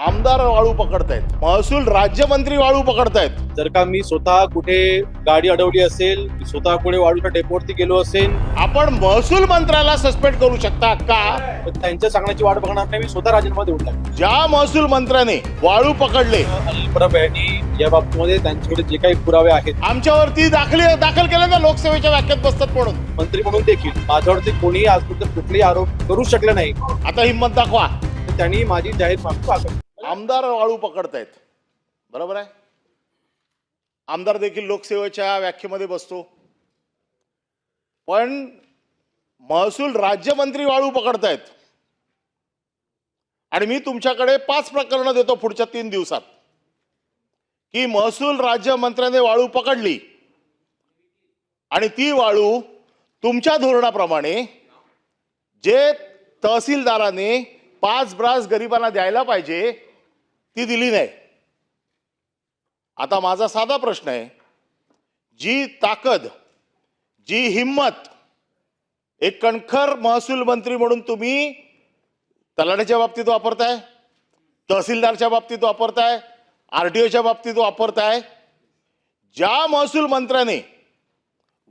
आमदार वाळू पकडतायत. महसूल राज्यमंत्री वाळू पकडतायत. जर का मी स्वतः कुठे गाडी अडवली असेल स्वतः कुठे वाळूच्या डेपोवरती गेलो असेल. आपण महसूल मंत्र्याला सस्पेंड करू शकता का? तर त्यांच्या सांगण्याची वाट बघणार नाही मी स्वतः राजीनामा देऊन टाकेन ज्या महसूल मंत्र्याने वाळू पकडले यांनी या बाबतीमध्ये त्यांच्याकडे जे काही पुरावे आहेत आमच्यावरती दाखल दाखल केलं ना लोकसेवेच्या व्याख्यात बसतात म्हणून. मंत्री म्हणून देखील माझ्यावरती कोणीही आजपर्यंत कुठलेही आरोप करू शकले नाही. आता हिंमत दाखवा. तर त्यांनी माझी जाहीर माफी मागावी आमदार वाळू पकडतायत. बरोबर आहे? आमदार देखील लोकसेवेच्या व्याख्येमध्ये बसतो. पण महसूल राज्यमंत्री वाळू पकडतायत. आणि मी तुमच्याकडे पाच प्रकरणं देतो पुढच्या तीन दिवसात. की महसूल राज्यमंत्र्याने वाळू पकडली. आणि ती वाळू तुमच्या धोरणाप्रमाणे जे तहसीलदाराने पाच ब्रास गरिबांना द्यायला पाहिजे ती दिली नाही. आता माझा साधा प्रश्न आहे. जी ताकद जी हिंमत एक कणखर महसूल मंत्री म्हणून तुम्ही तलाठ्याच्या बाबतीत वापरताय तहसीलदारच्या बाबतीत वापरताय आर टी ओच्या बाबतीत वापरताय ज्या महसूल मंत्र्याने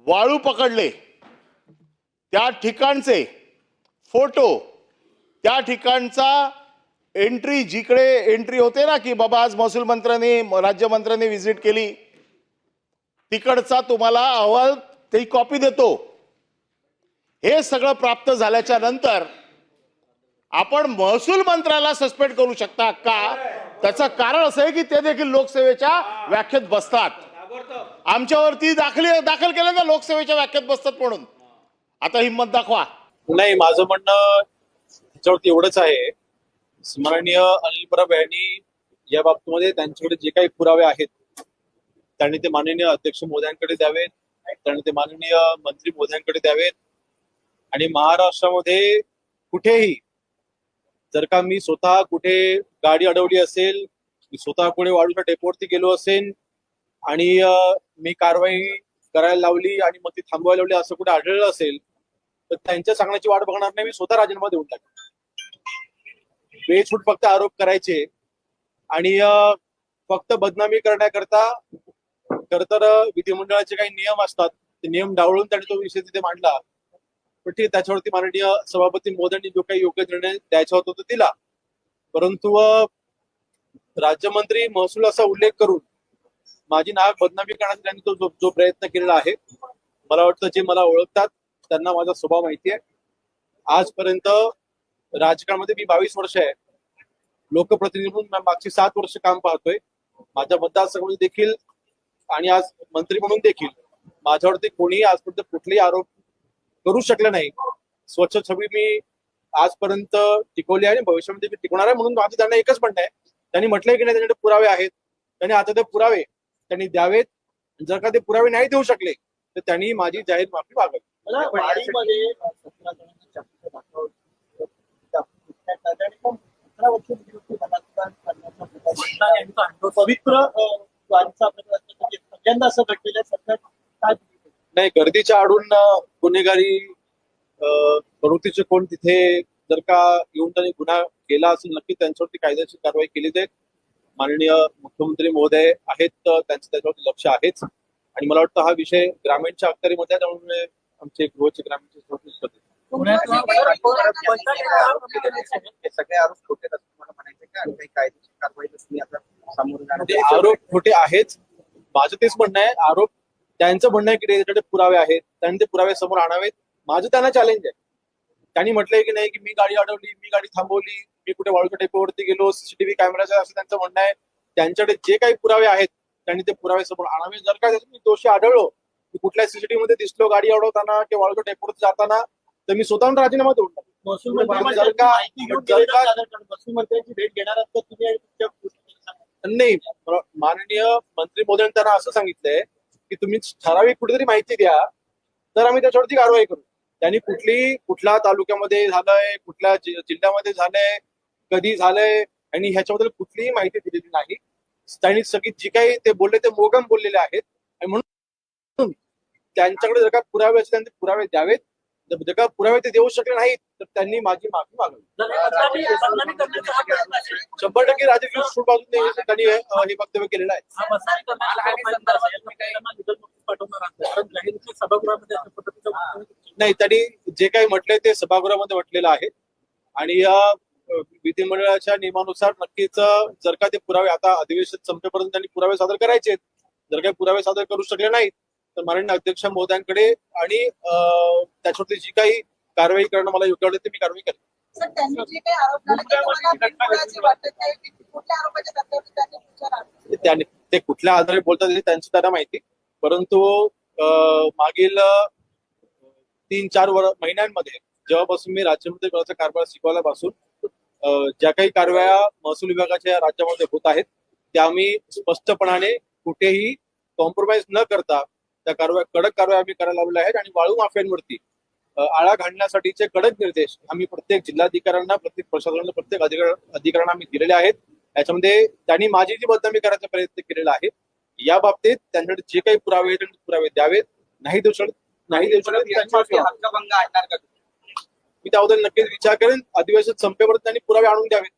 वाळू पकडले त्या ठिकाणचे फोटो त्या ठिकाणचा एंट्री जिकडे एंट्री होते ना की बाबा आज महसूल मंत्र्यांनी राज्यमंत्र्यांनी व्हिजिट केली. तिकडचा तुम्हाला अहवाल ते कॉपी देतो. हे सगळं प्राप्त झाल्याच्यानंतर आपण महसूल मंत्र्याला सस्पेंड करू शकता का? त्याचं कारण असं आहे की ते देखील लोकसेवेच्या व्याख्येत बसतात. आमच्यावरती दाखल दाखल केलं ना लोकसेवेच्या व्याख्येत बसतात म्हणून. आता हिंमत दाखवा. नाही माझं म्हणणं त्याच्यावरती एवढंच आहे. स्मरणीय अनिल परब यांनी या बाबतीमध्ये त्यांच्याकडे जे काही पुरावे आहेत त्यांनी ते माननीय अध्यक्ष मोद्यांकडे द्यावेत त्यांनी ते माननीय मंत्री मोद्यांकडे द्यावेत. आणि महाराष्ट्रामध्ये कुठेही जर का मी स्वतः कुठे गाडी अडवली असेल मी स्वतः कुठे वाढूच्या डेपोवरती गेलो असेल आणि मी कारवाई करायला लावली आणि मग ती थांबवायला लावली असं कुठे आढळलं असेल तर त्यांच्या सांगण्याची वाट बघणार नाही मी स्वतः राजीनामा देऊन टाकेन. बेछूट फक्त आरोप करायचे. आणि फक्त बदनामी करण्याकरता खर तर विधिमंडळाचे काही नियम असतात. ते नियम डावळून त्यांनी तो विषय तिथे मांडला. पण ठीक त्याच्यावरती माननीय सभापती मोदींनी जो काही योग्य निर्णय द्यायचा होता तो दिला. परंतु राज्यमंत्री महसूल असा उल्लेख करून माझी नाक बदनामी करण्याचा त्यांनी तो जो- जो प्रयत्न केलेला आहे मला वाटतं जे मला ओळखतात त्यांना माझा स्वभाव माहिती आहे. आजपर्यंत राजकारणामध्ये मी बावीस वर्ष आहे. लोकप्रतिनिधी म्हणून मी मागची सात वर्ष काम पाहतोय. माझ्या मतदारसंघामध्ये देखील आणि आज मंत्री म्हणून देखील माझ्यावरती कोणीही आजपर्यंत कुठलेही आरोप करू शकले नाही. स्वच्छ छबी मी आजपर्यंत टिकवली आहे आणि भविष्यामध्ये मी टिकवणार आहे म्हणून माझं त्यांना एकच म्हणणं आहे. त्यांनी म्हटलंय की नाही त्यांच्याकडे पुरावे आहेत. त्यांनी आता ते पुरावे त्यांनी द्यावेत. जर का ते पुरावे नाही देऊ शकले तर त्यांनी माझी जाहीर माफी मागावी. पवित्र पहिल्यांदा असं घडलेलं काय नाही गर्दीच्या आडून गुन्हेगारी प्रवृत्तीचे कोण तिथे जर का येऊन त्यांनी गुन्हा केला असेल नक्की त्यांच्यावरती कायद्याची कारवाई केली जाईल माननीय मुख्यमंत्री महोदय आहेत त्यांचं त्याच्यावरती लक्ष आहेच आणि मला वाटतं हा विषय ग्रामीणच्या अखत्यारीमध्ये त्यामुळे आमचे गृहचे ग्रामीणचे करतील. सगळे आरोप खोटे म्हणायचं कायदेशीर कारवाई नसली आता सामोरं आरोप आहेच माझं तेच म्हणणं आहे. आरोप त्यांचं म्हणणं आहे की त्याच्याकडे पुरावे आहेत. त्यांनी ते पुरावे समोर आणावेत. माझं त्यांना चॅलेंज आहे. त्यांनी म्हटलंय की नाही की मी गाडी अडवली मी गाडी थांबवली मी कुठे वाळूच्या डेपोवरती गेलो सीसीटीव्ही कॅमेराचा असं त्यांचं म्हणणं आहे. त्यांच्याकडे जे काही पुरावे आहेत त्यांनी ते पुरावे समोर आणावे जर का मी दोषी आढळलो की कुठल्या सीसीटीव्ही मध्ये दिसलो गाडी अडवताना किंवा वाळूच्या डेपोवरती जाताना तर मी स्वतःहून राजीनामा देऊन टाकेन. महसूल जर मंत्र्यांची भेट घेणार. नाही माननीय मंत्री महोदयांनी त्यांना असं सांगितलंय की तुम्ही ठराविक कुठेतरी माहिती द्या तर आम्ही त्याच्यावरती कारवाई करू त्यांनी कुठली कुठल्या तालुक्यामध्ये झालंय कुठल्या जिल्ह्यामध्ये झालंय कधी झालंय आणि ह्याच्याबद्दल कुठलीही माहिती दिलेली नाही त्यांनी सगळी जी काही ते बोलले ते मोगम बोललेले आहेत आणि म्हणून त्यांच्याकडे जर का पुरावे असेल त्यांनी पुरावे द्यावेत जर का पुरावे ते देऊ शकले नाहीत तर त्यांनी माझी माफी मागावी हे हा शंभर टक्के राजकीय सूट बाजूने त्यांनी हे हे वक्तव्य केलेलं आहे हा हा नाही त्यांनी जे काही म्हटलंय ते सभागृहामध्ये म्हटलेलं आहे आणि या विधिमंडळाच्या नियमानुसार नक्कीच जर का ते पुरावे आता अधिवेशन संपेपर्यंत त्यांनी पुरावे सादर करायचे आहेत. जर काही पुरावे सादर करू शकले नाहीत तर माननीय अध्यक्ष महोदयांकडे आणि अं, त्याच्यावरती जी काही कारवाई करणं मला योग्य वाटतं ते मी कारवाई करेन. त्यांनी ते कुठल्या आधारे बोलतात त्यांचं त्यांना माहिती. परंतु अं, मागील तीन चार वर महिन्यांमध्ये जेव्हापासून मी राज्यमंत्री पदाचा कारभार शिकवल्यापासून ज्या काही कारवाया महसूल विभागाच्या राज्यामध्ये होत आहेत त्या आम्ही स्पष्टपणाने कुठेही कॉम्प्रोमाइज न करता त्या कारवाया कडक कारवाया आम्ही करायला लावल्या आहेत आणि वाळू माफियांवरती आळा घालण्यासाठीचे कडक निर्देश आम्ही प्रत्येक जिल्हाधिकाऱ्यांना प्रत्येक प्रशासनाला प्रत्येक अधिकार अधिकाऱ्यांना आम्ही दिलेले आहेत. याच्यामध्ये त्यांनी माझी जी बदनामी करायचा प्रयत्न केलेला आहे या बाबतीत त्यांच्याकडे जे काही पुरावे आहेत पुरावे द्यावेत. नाही देऊ शकत नाही देऊ शकत मी त्याबद्दल नक्कीच विचार करेन. अधिवेशन संपेपर्यंत त्यांनी पुरावे आणून द्यावेत.